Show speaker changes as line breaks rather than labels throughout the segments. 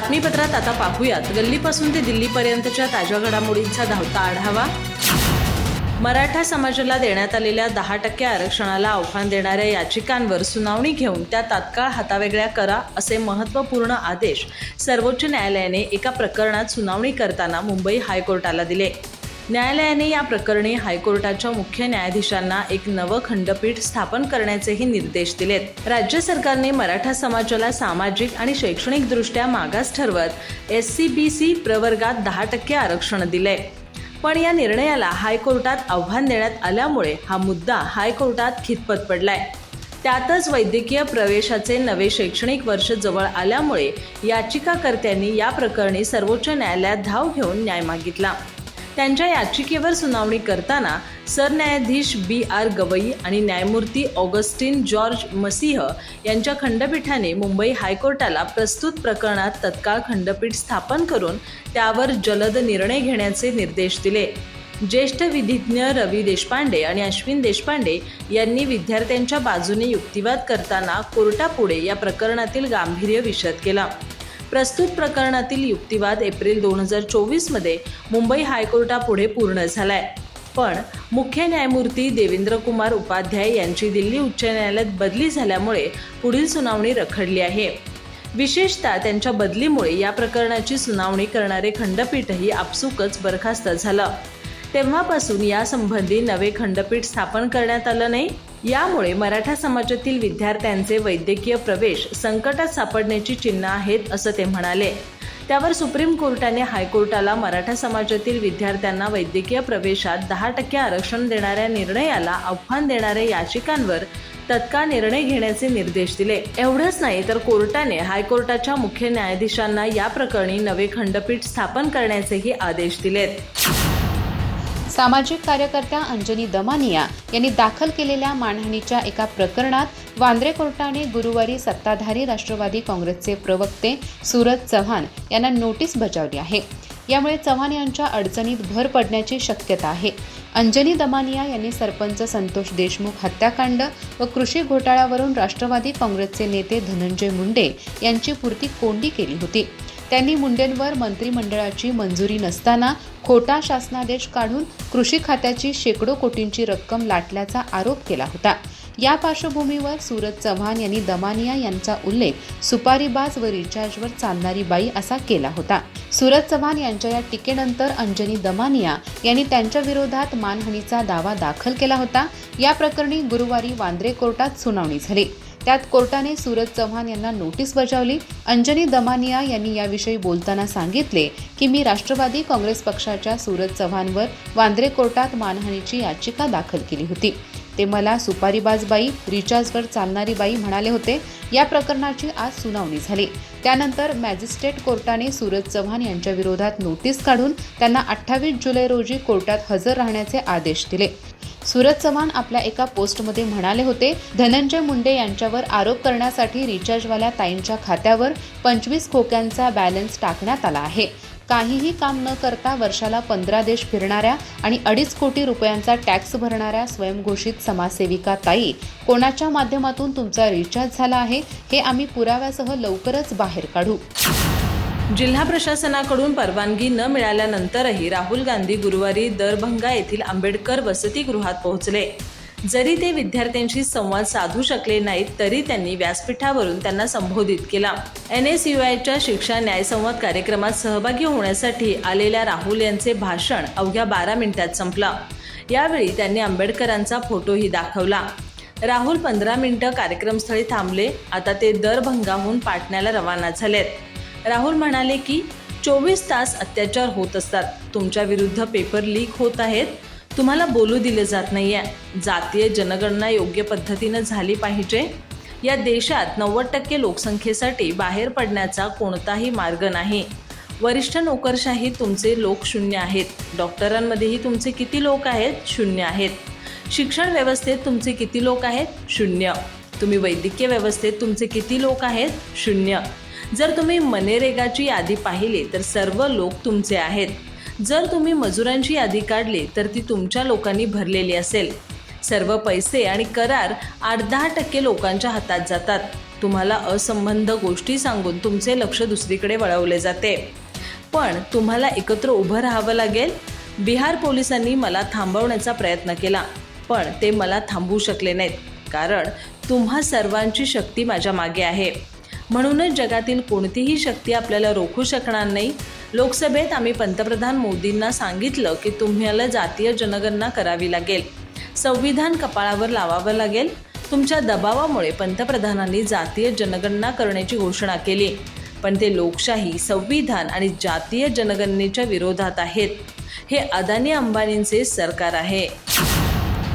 बातमीपत्रात आता पाहूयात. गल्लीपासून ते दिल्लीपर्यंतच्या ताज्या घडामोडींचा धावता आढावा. मराठा समाजाला देण्यात आलेल्या दहा टक्के आरक्षणाला आव्हान देणाऱ्या याचिकांवर सुनावणी घेऊन त्या तात्काळ हातावेगळ्या करा असे महत्त्वपूर्ण आदेश सर्वोच्च न्यायालयाने एका प्रकरणात सुनावणी करताना मुंबई हायकोर्टाला दिले. न्यायालयाने या प्रकरणी हायकोर्टाच्या मुख्य न्यायाधीशांना एक नवं खंडपीठ स्थापन करण्याचेही निर्देश दिलेत. राज्य सरकारने मराठा समाजाला सामाजिक आणि शैक्षणिकदृष्ट्या मागास ठरवत एस सी बी सी प्रवर्गात दहा टक्के आरक्षण दिले पण या निर्णयाला हायकोर्टात आव्हान देण्यात आल्यामुळे हा मुद्दा हायकोर्टात खितपत पडलाय. त्यातच वैद्यकीय प्रवेशाचे नवे शैक्षणिक वर्ष जवळ आल्यामुळे याचिकाकर्त्यांनी या प्रकरणी सर्वोच्च न्यायालयात धाव घेऊन न्याय मागितला. त्यांच्या याचिकेवर सुनावणी करताना सरन्यायाधीश बी आर गवई आणि न्यायमूर्ती ऑगस्टिन जॉर्ज मसीह यांच्या खंडपीठाने मुंबई हायकोर्टाला प्रस्तुत प्रकरणात तत्काळ खंडपीठ स्थापन करून त्यावर जलद निर्णय घेण्याचे निर्देश दिले. ज्येष्ठ विधिज्ञ रवी देशपांडे आणि अश्विन देशपांडे यांनी विद्यार्थ्यांच्या बाजूने युक्तिवाद करताना कोर्टापुढे या प्रकरणातील गांभीर्य विशद केला. प्रस्तुत प्रकरणातील युक्तिवाद एप्रिल दोन हजार चोवीसमध्ये मुंबई हायकोर्टापुढे पूर्ण झालाय. पण मुख्य न्यायमूर्ती देवेंद्र कुमार उपाध्याय यांची दिल्ली उच्च न्यायालयात बदली झाल्यामुळे पुढील सुनावणी रखडली आहे. विशेषतः त्यांच्या बदलीमुळे या प्रकरणाची सुनावणी करणारे खंडपीठही आपसुकच बरखास्त झालं. तेव्हापासून यासंबंधी नवे खंडपीठ स्थापन करण्यात आलं नाही. यामुळे मराठा समाजातील विद्यार्थ्यांचे वैद्यकीय प्रवेश संकटात सापडण्याची चिन्ह आहेत असं ते म्हणाले. त्यावर सुप्रीम कोर्टाने हायकोर्टाला मराठा समाजातील विद्यार्थ्यांना वैद्यकीय प्रवेशात दहा टक्के आरक्षण देणाऱ्या निर्णयाला आव्हान देणाऱ्या याचिकांवर तत्काळ निर्णय घेण्याचे निर्देश दिले. एवढंच नाही तर कोर्टाने हायकोर्टाच्या मुख्य न्यायाधीशांना या प्रकरणी नवे खंडपीठ स्थापन करण्याचेही आदेश दिलेत.
सामाजिक कार्यकर्त्या अंजनी दमानिया यांनी दाखल केलेल्या मानहानीच्या एका प्रकरणात वांद्रे कोर्टाने गुरुवारी सत्ताधारी राष्ट्रवादी काँग्रेसचे प्रवक्ते सूरज चव्हाण यांना नोटीस बजावली आहे. यामुळे चव्हाण यांच्या अडचणीत भर पडण्याची शक्यता आहे. अंजनी दमानिया यांनी सरपंच संतोष देशमुख हत्याकांड व कृषी घोटाळ्यावरून राष्ट्रवादी काँग्रेसचे नेते धनंजय मुंडे यांची पूर्ती कोंडी केली होती. त्यांनी मुंडेंवर मंत्रिमंडळाची मंजुरी नसताना खोटा शासनादेश काढून कृषी खात्याची शेकडो कोटींची रक्कम लाटल्याचा आरोप केला होता. या पार्श्वभूमीवर सूरज चव्हाण यांनी दमानिया यांचा उल्लेख सुपारीबाज व रिचार्जवर चालणारी बाई असा केला होता. सूरज चव्हाण यांच्या या टीकेनंतर अंजनी दमानिया यांनी त्यांच्या विरोधात मानहानीचा दावा दाखल केला होता. या प्रकरणी गुरुवारी वांद्रे कोर्टात सुनावणी झाली. त्यात कोर्टाने सूरज चव्हाण यांना नोटीस बजावली. अंजनी दमानिया यांनी याविषयी बोलताना सांगितले की मी राष्ट्रवादी काँग्रेस पक्षाच्या सूरज चव्हाणवर वांद्रे कोर्टात मानहानीची याचिका दाखल केली होती. ते मला सुपारीबाज बाई रिचार्जवर चालणारी बाई म्हणाले होते. या प्रकरणाची आज सुनावणी झाली. त्यानंतर मॅजिस्ट्रेट कोर्टाने सूरज चव्हाण यांच्या विरोधात नोटीस काढून त्यांना अठ्ठावीस जुलै रोजी कोर्टात हजर राहण्याचे आदेश दिले. सूरज चव्हाण आपल्या एका पोस्टमध्ये म्हणाले होते धनंजय मुंडे यांच्यावर आरोप करण्यासाठी रिचार्जवाल्या ताईंच्या खात्यावर पंचवीस खोक्यांचा बॅलन्स टाकण्यात आला आहे. काहीही काम न करता वर्षाला पंधरा देश फिरणाऱ्या आणि अडीच कोटी रुपयांचा टॅक्स भरणाऱ्या स्वयंघोषित समाजसेविका ताई कोणाच्या माध्यमातून तुमचा रिचार्ज झाला आहे हे आम्ही पुराव्यासह लवकरच बाहेर काढू.
जिल्हा प्रशासनाकडून परवानगी न मिळाल्यानंतरही राहुल गांधी गुरुवारी दरभंगा येथील आंबेडकर वसतिगृहात पोहोचले. जरी ते विद्यार्थ्यांशी संवाद साधू शकले नाहीत तरी त्यांनी व्यासपीठावरून त्यांना संबोधित केला. एन एस यू आयच्या शिक्षा न्यायसंवाद कार्यक्रमात सहभागी होण्यासाठी आलेल्या राहुल यांचे भाषण अवघ्या बारा मिनिटात संपलं. यावेळी त्यांनी आंबेडकरांचा फोटोही दाखवला. राहुल पंधरा मिनिटं कार्यक्रमस्थळी थांबले. आता ते दरभंगाहून पाटण्याला रवाना झालेत. राहुल म्हणाले की चोवीस तास अत्याचार होत असतात. तुमच्या विरुद्ध पेपर लीक होत आहेत. तुम्हाला बोलू दिले जात नाही आहे जातीय जनगणना योग्य पद्धतीनं झाली पाहिजे. या देशात नव्वद टक्के लोकसंख्येसाठी बाहेर पडण्याचा कोणताही मार्ग नाही. वरिष्ठ नोकरशाही तुमचे लोक शून्य आहेत. डॉक्टरांमध्येही तुमचे किती लोक आहेत? शून्य आहेत. शिक्षण व्यवस्थेत तुमचे किती लोक आहेत? शून्य. तुम्ही वैद्यकीय व्यवस्थेत तुमचे किती लोक आहेत? शून्य. जर तुम्ही मनरेगाची यादी पाहिली तर सर्व लोक तुमचे आहेत. जर तुम्ही मजुरांची यादी काढली तर ती तुमच्या लोकांनी भरलेली असेल. सर्व पैसे आणि करार आठ दहा टक्के लोकांच्या हातात जातात. तुम्हाला असंबंध गोष्टी सांगून तुमचे लक्ष दुसरीकडे वळवले जाते. पण तुम्हाला एकत्र उभं राहावं लागेल? बिहार पोलिसांनी मला थांबवण्याचा प्रयत्न केला पण ते मला थांबवू शकले नाहीत. कारण तुम्हा सर्वांची शक्ती माझ्या मागे आहे. म्हणूनच जगातील कोणतीही शक्ती आपल्याला रोखू शकणार नाही. लोकसभेत आम्ही पंतप्रधान मोदींना सांगितलं की तुम्हाला जातीय जनगणना करावी लागेल. संविधान कपाळावर लावावं लागेल. तुमच्या दबावामुळे पंतप्रधानांनी जातीय जनगणना करण्याची घोषणा केली. पण ते लोकशाही संविधान आणि जातीय जनगणनेच्या विरोधात आहेत. हे अदानी अंबानींचे सरकार आहे.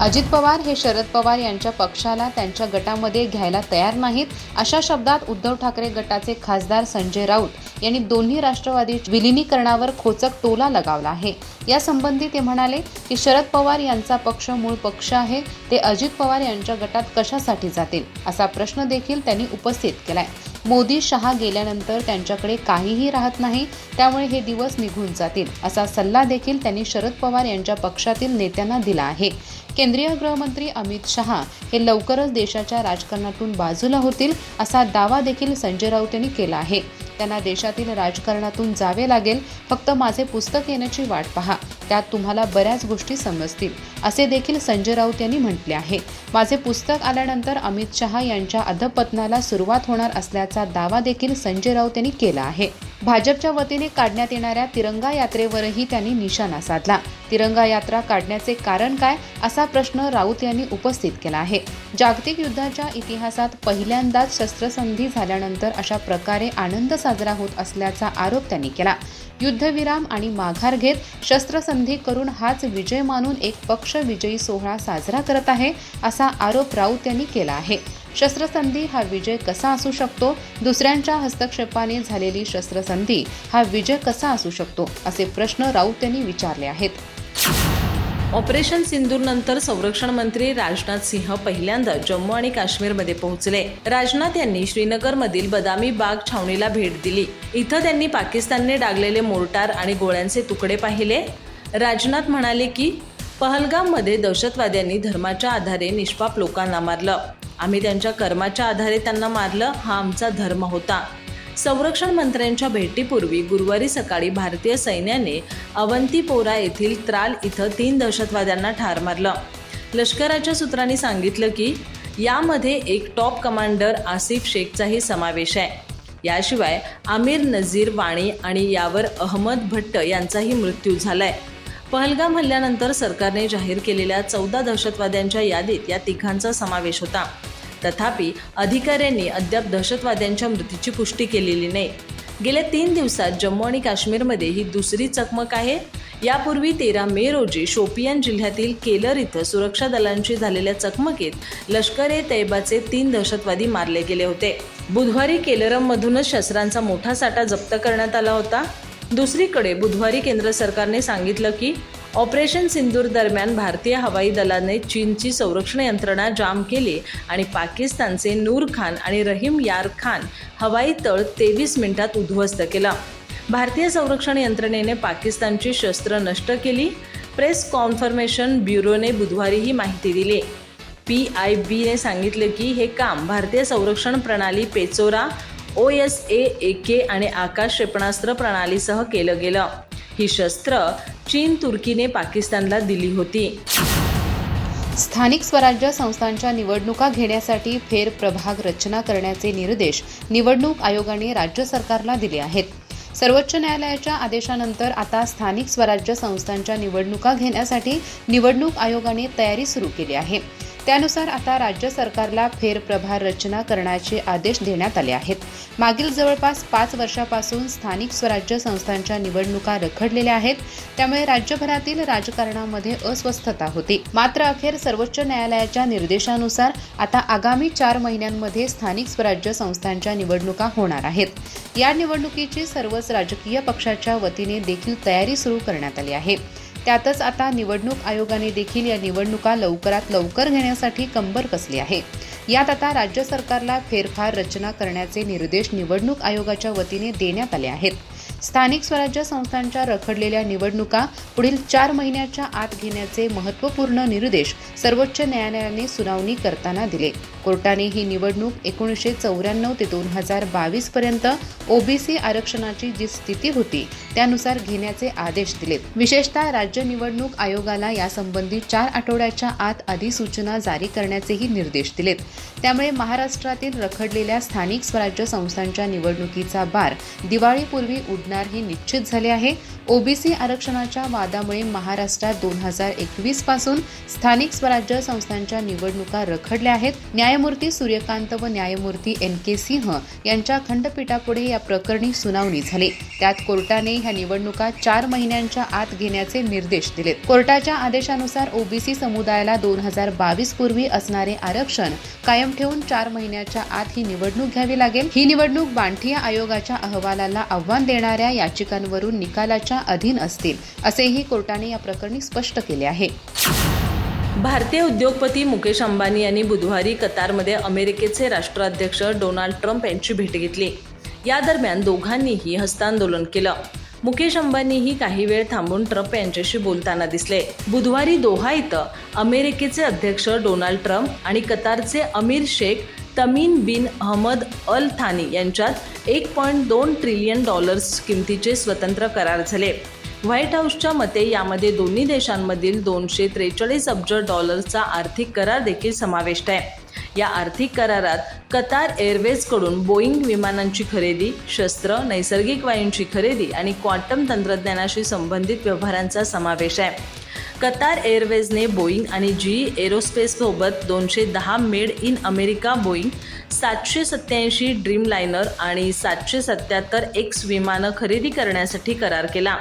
अजित पवार हे शरद पवार यांच्या पक्षाला त्यांच्या गटामध्ये घ्यायला तयार नाहीत अशा शब्दात उद्धव ठाकरे गटाचे खासदार संजय राऊत यांनी दोन्ही राष्ट्रवादी विलिनीकरणावर खोचक टोला लगावला आहे. यासंबंधी ते म्हणाले की शरद पवार यांचा पक्ष मूळ पक्ष आहे ते अजित पवार यांच्या गटात कशासाठी जातील असा प्रश्न देखील त्यांनी उपस्थित केलाय. मोदी शहा गेल्यानंतर त्यांच्याकडे काहीही राहत नाही त्यामुळे हे दिवस निघून जातील असा सल्ला देखील त्यांनी शरद पवार यांच्या पक्षातील नेत्यांना दिला आहे. केंद्रीय गृहमंत्री अमित शहा हे लवकरच देशाच्या राजकारणातून बाजूला होतील असा दावा देखील संजय राऊत यांनी केला आहे. त्यांना देशातील राजकारणातून जावे लागेल. फक्त माझे पुस्तक येण्याची वाट पहा. त्यात तुम्हाला बऱ्याच गोष्टी समजतील. असे देखील संजय राऊत यांनी म्हटले आहे. माझे पुस्तक आल्यानंतर अमित शहा यांच्या अधपतनाला सुरुवात होणार असल्याचा दावा देखील संजय राऊत यांनी केला आहे. भाजपच्या वतीने काढण्यात येणाऱ्या तिरंगा यात्रेवरही त्यांनी निशाणा साधला. तिरंगा यात्रा काढण्याचे कारण काय असा प्रश्न राऊत यांनी उपस्थित केला आहे. जागतिक युद्धाच्या इतिहासात पहिल्यांदाच शस्त्रसंधी झाल्यानंतर अशा प्रकारे आनंद साजरा होत असल्याचा आरोप त्यांनी केला. युद्धविराम आणि माघार घेत शस्त्रसंधी करून हाच विजय मानून एक पक्ष विजयी सोहळा साजरा करत आहे असा आरोप राऊत यांनी केला आहे. शस्त्रसंधी हा विजय कसा असू शकतो? दुसऱ्यांच्या हस्तक्षेपाने झालेली शस्त्रसंधी हा विजय कसा असू शकतो? असे प्रश्न राऊत यांनी विचारले आहेत.
ऑपरेशन सिंदूरनंतर संरक्षण मंत्री राजनाथ सिंह पहिल्यांदा जम्मू आणि काश्मीरमध्ये पोहोचले. राजनाथ यांनी श्रीनगरमधील बदामी बाग छावणीला भेट दिली. इथं त्यांनी पाकिस्तानने डागलेले मोर्टार आणि गोळ्यांचे तुकडे पाहिले. राजनाथ म्हणाले की पहलगाममध्ये दहशतवाद्यांनी धर्माच्या आधारे निष्पाप लोकांना मारलं. आम्ही त्यांच्या कर्माच्या आधारे त्यांना मारलं. हा आमचा धर्म होता. संरक्षण मंत्र्यांच्या भेटीपूर्वी गुरुवारी सकाळी भारतीय सैन्याने अवंतीपोरा येथील त्राल इथं तीन दहशतवाद्यांना ठार मारलं. लष्कराच्या सूत्रांनी सांगितलं की यामध्ये एक टॉप कमांडर आसिफ शेखचाही समावेश आहे. याशिवाय आमिर नझीर वाणी आणि यावर अहमद भट्ट यांचाही मृत्यू झालाय. पहलगाम हल्ल्यानंतर सरकारने जाहीर केलेल्या चौदा दहशतवाद्यांच्या यादीत या तिघांचा समावेश होता. तथापि अधिकाऱ्यांनी अद्याप दहशतवाद्यांच्या मृत्यूची पुष्टी केलेली नाही. गेल्या तीन दिवसात जम्मू आणि काश्मीरमध्ये ही दुसरी चकमक आहे. यापूर्वी तेरा मे रोजी शोपियान जिल्ह्यातील केलर इथं सुरक्षा दलांशी झालेल्या चकमकीत लष्कर ए तैबाचे तीन दहशतवादी मारले गेले होते. बुधवारी केलरममधूनच शस्त्रांचा मोठा साठा जप्त करण्यात आला होता. दुसरीकडे बुधवारी केंद्र सरकारने सांगितलं की ऑपरेशन सिंदूर दरम्यान भारतीय हवाई दलाने चीनची संरक्षण यंत्रणा जाम केली आणि पाकिस्तानचे नूर खान आणि रहीम यार खान हवाई तळ तेवीस मिनिटात उद्ध्वस्त केला. भारतीय संरक्षण यंत्रणेने पाकिस्तानची शस्त्र नष्ट केली. प्रेस कॉन्फर्मेशन ब्युरोने बुधवारी ही माहिती दिली. पी आय बीने सांगितले की हे काम भारतीय संरक्षण प्रणाली पेचोरा ओ एस ए के आणि आकाश क्षेपणास्त्र प्रणालीसह केलं गेलं. ही शस्त्र चीन तुर्कीने पाकिस्तानला दिली होती.
स्थानिक स्वराज्य संस्थांच्या निवडणुका घेण्यासाठी फेर प्रभाग रचना करण्याचे निर्देश निवडणूक आयोगाने राज्य सरकारला दिले आहेत. सर्वोच्च न्यायालयाच्या आदेशानंतर आता स्थानिक स्वराज्य संस्थांच्या निवडणुका घेण्यासाठी निवडणूक आयोगाने तयारी सुरू केली आहे. त्यानुसार आता राज्य सरकारला फेरप्रभार रचना करण्याचे आदेश देण्यात आले आहेत. मागील जवळपास पाच वर्षापासून स्थानिक स्वराज्य संस्थांच्या निवडणुका रखडलेल्या आहेत. त्यामुळे राज्यभरातील राजकारणामध्ये अस्वस्थता होती. मात्र अखेर सर्वोच्च न्यायालयाच्या निर्देशानुसार आता आगामी चार महिन्यांमध्ये स्थानिक स्वराज्य संस्थांच्या निवडणुका होणार आहेत. या निवडणुकीची सर्वच राजकीय पक्षाच्या वतीने देखील तयारी सुरू करण्यात आली आहे. त्यातच आता निवडणूक आयोगाने देखील या निवडणुका लवकरात लवकर घेण्यासाठी कंबर कसली आहे? यात आता राज्य सरकारला फेरफार रचना करण्याचे निर्देश निवडणूक आयोगाच्या वतीने देण्यात आले आहेत. स्थानिक स्वराज्य संस्थांच्या रखडलेल्या निवडणुका पुढील चार महिन्याच्या आत घेण्याचे महत्त्वपूर्ण निर्देश सर्वोच्च न्यायालयाने सुनावणी करताना दिले. कोर्टाने ही निवडणूक एकोणीसशे चौऱ्याण्णव ते दोन हजार बावीस पर्यंत ओबीसी आरक्षणाची जी स्थिती होती त्यानुसार घेण्याचे आदेश दिलेत विशेषतः राज्य निवडणूक आयोगाला यासंबंधी चार आठवड्याच्या आत अधिसूचना जारी करण्याचेही निर्देश दिलेत त्यामुळे महाराष्ट्रातील रखडलेल्या स्थानिक स्वराज्य संस्थांच्या निवडणुकीचा बार दिवाळीपूर्वी उडणार हे निश्चित झाले आहे. ओबीसी आरक्षणाच्या वादामुळे महाराष्ट्रात दोन हजार एकवीसपासून स्थानिक स्वराज्य संस्थांच्या निवडणुका रखडल्या आहेत. न्यायमूर्ती सूर्यकांत व न्यायमूर्ती एन के सिंह यांच्या खंडपीठापुढे या प्रकरणी सुनावणी झाली. त्यात कोर्टाने ह्या निवडणुका चार महिन्यांच्या आत घेण्याचे निर्देश दिलेत कोर्टाच्या आदेशानुसार ओबीसी समुदायाला दोन हजार बावीस पूर्वी असणारे आरक्षण कायम ठेवून चार महिन्याच्या आत ही निवडणूक घ्यावी लागेल. ही निवडणूक बांठिया आयोगाच्या अहवालाला आव्हान देणार करणाऱ्या याचिकांवरून निकालाच्या अधीन असतील असेही कोर्टाने या प्रकरणी स्पष्ट केले आहे.
भारतीय उद्योगपती मुकेश अंबानी यांनी बुधवारी कतारमध्ये अमेरिकेचे राष्ट्राध्यक्ष डोनाल्ड ट्रम्प यांची भेट घेतली. या दरम्यान दोघांनीही हस्तांदोलन केलं. मुकेश अंबानीही काही वेळ थांबून ट्रम्प यांच्याशी बोलताना दिसले. बुधवारी दोहा इथं अमेरिकेचे अध्यक्ष डोनाल्ड ट्रम्प आणि कतारचे अमीर शेख तमीन बिन अहमद अल थानी यांच्यात एक पॉईंट दोन ट्रिलियन डॉलर्स किमतीचे स्वतंत्र करार झाले. व्हाईट हाऊसच्या मते यामध्ये दोन्ही देशांमधील दोनशे त्रेचाळीस अब्ज डॉलर्सचा आर्थिक करार देखील समाविष्ट आहे. या आर्थिक करारात कतार एअरवेजकडून बोईंग विमानांची खरेदी शस्त्र नैसर्गिक वायूंची खरेदी आणि क्वांटम तंत्रज्ञानाशी संबंधित व्यवहारांचा समावेश आहे. कतार एअरवेजने बोईंग आणि जी एरोस्पेससोबत दोनशे दहा मेड इन अमेरिका बोईंग सातशे सत्याऐंशी ड्रीमलायनर आणि सातशे सत्याहत्तर एक्स विमानं खरेदी करण्यासाठी करार केला.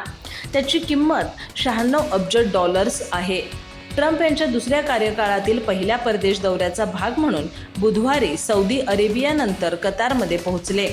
त्याची किंमत शहाण्णव अब्ज डॉलर्स आहे. ट्रम्प यांच्या दुसऱ्या कार्यकाळातील पहिल्या परदेश दौऱ्याचा भाग म्हणून बुधवारी सौदी अरेबियानंतर कतारमध्ये पोहोचले.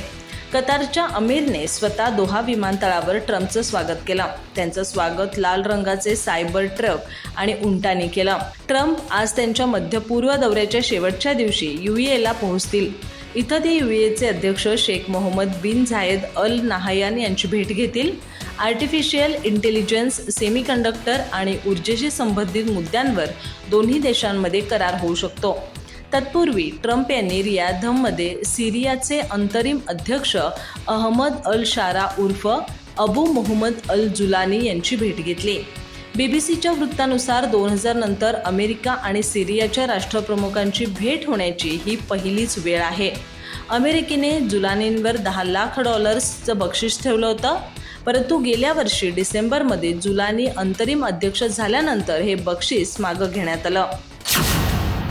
कतारच्या अमीरने स्वतः दोहा विमानतळावर ट्रम्पचं स्वागत केलं. त्यांचं स्वागत लाल रंगाचे सायबर ट्रक आणि उंटाने केलं. ट्रम्प आज त्यांच्या मध्यपूर्व दौऱ्याच्या शेवटच्या दिवशी युएला पोहोचतील. इथं ते युएचे अध्यक्ष Sheikh Mohammed bin Zayed Al Nahyan यांची भेट घेतील. आर्टिफिशियल इंटेलिजन्स सेमीकंडक्टर आणि ऊर्जेशी संबंधित मुद्द्यांवर दोन्ही देशांमध्ये करार होऊ शकतो. तत्पूर्वी ट्रम्प यांनी रियाधममध्ये सिरियाचे अंतरिम अध्यक्ष अहमद अल शारा उर्फ अबू मोहम्मद अल जुलानी यांची भेट घेतली. बीबीसीच्या वृत्तानुसार दोन हजार नंतर अमेरिका आणि सिरियाच्या राष्ट्रप्रमुखांची भेट होण्याची ही पहिलीच वेळ आहे. अमेरिकेने जुलानींवर दहा लाख डॉलर्सचं बक्षीस ठेवलं होतं. परंतु गेल्या वर्षी डिसेंबरमध्ये जुलानी अंतरिम अध्यक्ष झाल्यानंतर हे बक्षीस मागं घेण्यात आलं.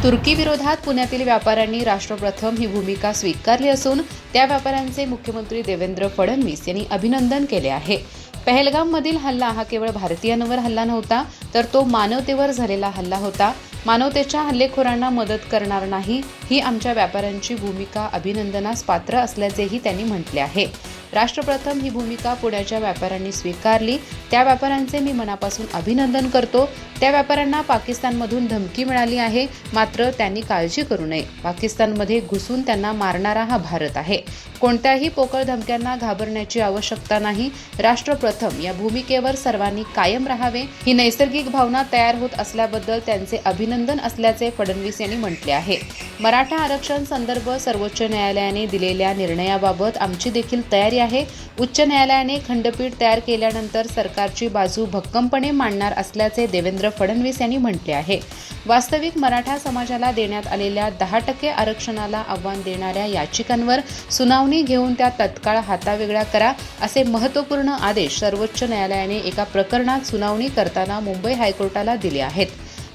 तुर्कीविरोधात पुण्यातील व्यापाऱ्यांनी राष्ट्रप्रथम ही भूमिका स्वीकारली असून त्या व्यापाऱ्यांचे मुख्यमंत्री देवेंद्र फडणवीस यांनी अभिनंदन केले आहे. पहलगाममधील हल्ला हा केवळ भारतीयांवर हल्ला नव्हता तर तो मानवतेवर झालेला हल्ला होता. मानवतेच्या हल्लेखोरांना मदत करणार नाही ही आमच्या व्यापाऱ्यांची भूमिका अभिनंदनास पात्र असल्याचेही त्यांनी म्हटले आहे. राष्ट्रप्रथम ही भूमिका पुण्याच्या व्यापाऱ्यांनी स्वीकारली. त्या व्यापाऱ्यांचे मी मनापासून अभिनंदन करतो. त्या व्यापाऱ्यांना पाकिस्तानमधून धमकी मिळाली आहे. मात्र त्यांनी काळजी करू नये. पाकिस्तानमध्ये घुसून त्यांना मारणारा हा भारत आहे. कोणत्याही पोकळ धमक्यांना घाबरण्याची आवश्यकता नाही. राष्ट्रप्रथम या भूमिकेवर सर्वांनी कायम राहावे. ही नैसर्गिक भावना तयार होत असल्याबद्दल त्यांचे अभिनंदन असल्याचे फडणवीस यांनी म्हटले आहे. मराठा आरक्षण संदर्भ सर्वोच्च न्यायालयाने दिलेल्या निर्णयाबाबत आमची देखील तयारी आहे. उच्च न्यायालयाने खंडपीठ तयार केल्यानंतर सरकारची बाजू भक्कमपणे मांडणार असल्याचे देवेंद्र फडणवीस यांनी म्हटले आहे. वास्तविक मराठा समाजाला देण्यात आलेल्या दहा टक्के आरक्षणाला आव्हान देणाऱ्या याचिकांवर सुनावणी घेऊन त्या तत्काळ हातावेगळ्या करा असे महत्त्वपूर्ण आदेश सर्वोच्च न्यायालयाने एका प्रकरणात सुनावणी करताना मुंबई हायकोर्टाला दिले आहेत.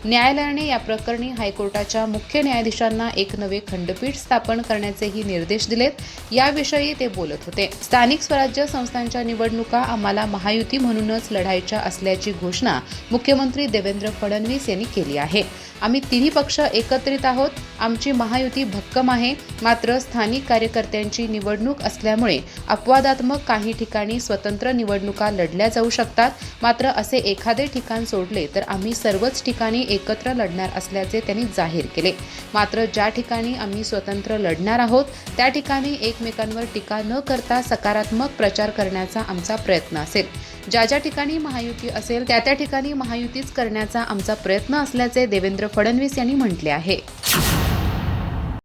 न्यायालयाने या प्रकरणी हायकोर्टाच्या मुख्य न्यायाधीशांना एक नवे खंडपीठ स्थापन करण्याचेही निर्देश दिलेत. याविषयी ते बोलत होते. स्थानिक स्वराज्य संस्थांच्या निवडणुका आम्हाला महायुती म्हणूनच लढायच्या असल्याची घोषणा मुख्यमंत्री देवेंद्र फडणवीस यांनी केली आहे. आम्ही तिन्ही पक्ष एकत्रित आहोत. आमची महायुती भक्कम आहे. मात्र स्थानिक कार्यकर्त्यांची निवडणूक असल्यामुळे अपवादात्मक काही ठिकाणी स्वतंत्र निवडणुका लढल्या जाऊ शकतात. मात्र असे एखादे ठिकाण सोडले तर आम्ही सर्वच ठिकाणी एकत्र लढणार असल्याचे त्यांनी जाहीर केले. मात्र ज्या ठिकाणी आम्ही स्वतंत्र लढणार आहोत त्या ठिकाणी एकमेकांवर टीका न करता सकारात्मक प्रचार करण्याचा आमचा प्रयत्न असेल. ज्या ज्या ठिकाणी महायुती असेल त्या त्या ठिकाणी महायुतीच करण्याचा आमचा प्रयत्न असल्याचे देवेंद्र फडणवीस यांनी म्हटले आहे.